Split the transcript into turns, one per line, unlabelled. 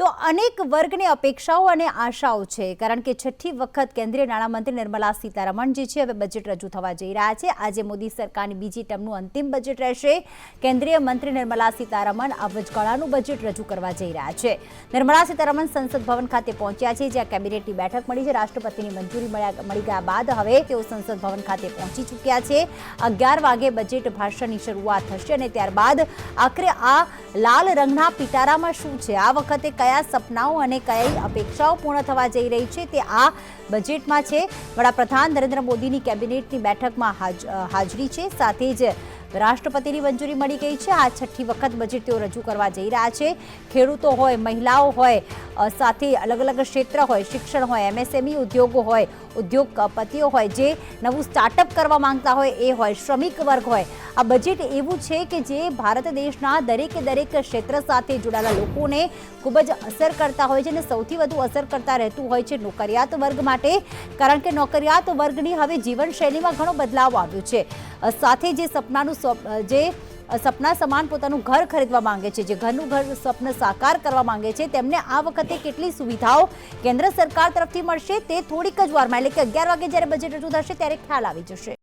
તો અનેક વર્ગની અપેક્ષાઓ અને આશાઓ છે. કારણ કે છઠ્ઠી વખત કેન્દ્રીય નાણામંત્રી નિર્મલા સીતારમણ જે છે. હવે બજેટ રજૂ થવા જઈ રહ્યા છે. આજે મોદી સરકારની બીજી ટર્મનું અંતિમ બજેટ રહેશે. કેન્દ્રીય મંત્રી નિર્મલા સીતારમણ આ વચગાળાનું બજેટ રજૂ કરવા જઈ રહ્યા છે. નિર્મલા સીતારમણ સંસદ ભવન ખાતે પહોંચ્યા છે, જ્યાં કેબિનેટની બેઠક મળી છે. રાષ્ટ્રપતિની મંજૂરી મળ્યા, મળી ગયા બાદ હવે તેઓ સંસદ ભવન ખાતે પહોંચી ચૂક્યા છે. અગિયાર વાગે બજેટ ભાષણની શરૂઆત થશે અને ત્યારબાદ આખરે આ લાલ રંગના પિટારામાં શું છે? આ વખતે કયા સપનાઓ અને કઈ અપેક્ષાઓ પૂર્ણ થવા જઈ રહી છે તે આ બજેટમાં છે. વડાપ્રધાન નરેન્દ્ર મોદીની કેબિનેટની બેઠકમાં હાજ- હાજરી છે. સાથે જ રાષ્ટ્રપતિની મંજૂરી મળી ગઈ છે. આ છઠ્ઠી વખત બજેટ તેઓ રજૂ કરવા જઈ રહ્યા છે. ખેડૂતો હોય, મહિલાઓ હોય સાથે અલગ અલગ ક્ષેત્ર હોય, શિક્ષણ હોય, એમએસએમઈ ઉદ્યોગો હોય, ઉદ્યોગપતિઓ હોય, જે નવું સ્ટાર્ટઅપ કરવા માંગતા હોય, એ હોય, શ્રમિક વર્ગ હોય. આ બજેટ એવું છે કે જે ભારત દેશના દરેકે દરેક ક્ષેત્ર સાથે જોડાયેલા લોકોને ખૂબ જ અસર કરતા હોય છે અને સૌથી વધુ અસર કરતા રહેતું હોય છે નોકરિયાત વર્ગ માટે. કારણ કે નોકરિયાત વર્ગની હવે જીવનશૈલીમાં ઘણો બદલાવ આવ્યો છે. સાથે જે સપનાનું જે સપના સમાન પોતાનું ઘર ખરીદવા માંગે છે, જે ઘરનું ઘર સ્વપ્ન સાકાર કરવા માંગે છે, તેમને આ વખતે કેટલી સુવિધાઓ કેન્દ્ર સરકાર તરફથી મળશે તે થોડીક જ વારમાં, એટલે કે અગિયાર વાગે જ્યારે બજેટ રજૂ થશે ત્યારે ખ્યાલ આવી જશે.